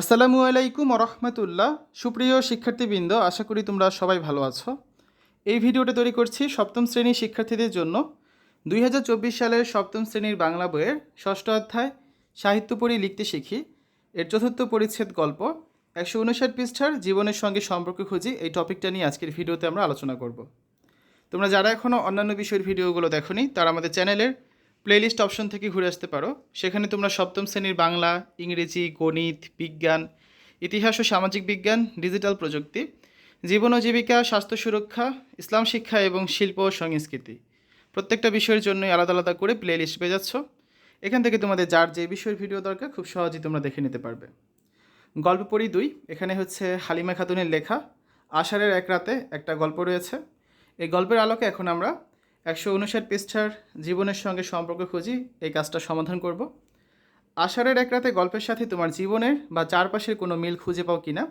আসসালামু আলাইকুম রহমতুল্লাহ। সুপ্রিয় শিক্ষার্থীবৃন্দ, আশা করি তোমরা সবাই ভালো আছো। এই ভিডিওটা তৈরি করছি সপ্তম শ্রেণির শিক্ষার্থীদের জন্য। দুই হাজার চব্বিশ সালের সপ্তম শ্রেণির বাংলা বইয়ের ষষ্ঠ অধ্যায়, সাহিত্য পড়ি লিখতে শিখি। এর চতুর্থ পরিচ্ছেদ গল্প, একশো উনষাট পৃষ্ঠার জীবনের সঙ্গে সম্পর্ক খুঁজি এই টপিকটা নিয়ে আজকের ভিডিওতে আমরা আলোচনা করব। তোমরা যারা এখনও অন্যান্য বিষয়ের ভিডিওগুলো দেখোনি, তারা আমাদের চ্যানেলের প্লেলিস্ট অপশন থেকে ঘুরে আসতে পারো। সেখানে তোমরা সপ্তম শ্রেণির বাংলা, ইংরেজি, গণিত, বিজ্ঞান, ইতিহাস ও সামাজিক বিজ্ঞান, ডিজিটাল প্রযুক্তি, জীবন ও জীবিকা, স্বাস্থ্য সুরক্ষা, ইসলাম শিক্ষা এবং শিল্প ও সংস্কৃতি। প্রত্যেকটা বিষয়ের জন্যই আলাদা আলাদা করে প্লেলিস্ট পেয়ে যাচ্ছ। এখান থেকে তোমাদের যার যে বিষয়ের ভিডিও দরকার, খুব সহজেই তোমরা দেখে নিতে পারবে। গল্প পড়ি দুই। এখানে হচ্ছে হালিমা খাতুনের লেখা, আষাঢ়ের এক রাতে একটা গল্প রয়েছে। এই গল্পের আলোকে এখন আমরা একশো উনষাট পৃষ্ঠার জীবনের সঙ্গে সম্পর্ক খুঁজি এই কাজটা সমাধান করব। আষাঢ়ের এক রাতে গল্পের সাথে তোমার জীবনের বা চারপাশের কোনো মিল খুঁজে পাও কিনা,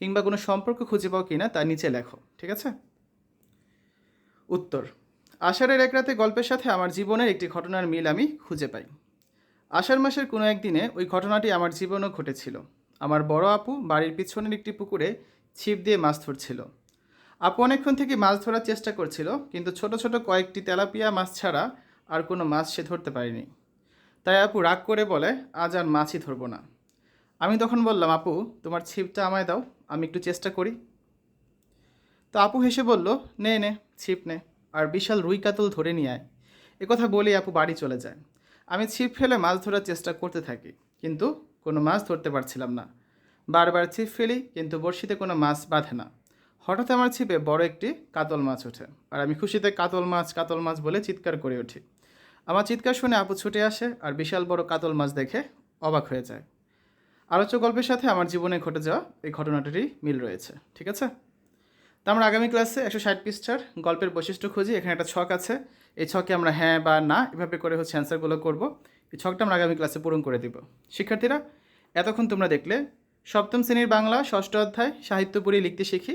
কিংবা কোনো সম্পর্ক খুঁজে পাও কিনা তা নিচে লেখো, ঠিক আছে? উত্তর, আষাঢ়ের এক রাতে গল্পের সাথে আমার জীবনের একটি ঘটনার মিল আমি খুঁজে পাই। আষাঢ় মাসের কোনো একদিনে ওই ঘটনাটি আমার জীবনেও ঘটেছিল। আমার বড় আপু বাড়ির পিছনের একটি পুকুরে ছিপ দিয়ে মাছ ধরছিল। আপু অনেকক্ষণ থেকে মাছ ধরার চেষ্টা করছিল, কিন্তু ছোট ছোট কয়েকটি তেলাপিয়া মাছ ছাড়া আর কোনো মাছ সে ধরতে পারেনি। তাই আপু রাগ করে বলে, আজ আর মাছই ধরবো না। আমি তখন বললাম, আপু, তোমার ছিপটা আমায় দাও, আমি একটু চেষ্টা করি। তো আপু হেসে বলল, নে নে, ছিপ নে, আর বিশাল রুই কাতল ধরে নিয়ে আয়। একথা বলেই আপু বাড়ি চলে যায়। আমি ছিপ ফেলে মাছ ধরার চেষ্টা করতে থাকি, কিন্তু কোনো মাছ ধরতে পারছিলাম না। বারবার ছিপ ফেলি, কিন্তু বড়শিতে কোনো মাছ বাঁধে না। হঠাৎ আমার ছিপে বড় একটি কাতল মাছ ওঠে আর আমি খুশিতে কাতল মাছ কাতল মাছ বলে চিৎকার করে উঠি। আমার চিৎকার শুনে আপু ছুটে আসে আর বিশাল বড় কাতল মাছ দেখে অবাক হয়ে যায়। আলোচ্য গল্পের সাথে আমার জীবনে ঘটে যাওয়া এই ঘটনাটিরই মিল রয়েছে, ঠিক আছে? তো আমরা আগামী ক্লাসে একশো ষাট পৃষ্ঠার গল্পের বৈশিষ্ট্য খুঁজি, এখানে একটা ছক আছে। এই ছকে আমরা হ্যাঁ বা না এভাবে করে হচ্ছে অ্যান্সারগুলো করব। এই ছকটা আমরা আগামী ক্লাসে পূরণ করে দিব। শিক্ষার্থীরা, এতক্ষণ তোমরা দেখলে সপ্তম শ্রেণির বাংলা ষষ্ঠ অধ্যায় সাহিত্য লিখতে শিখি।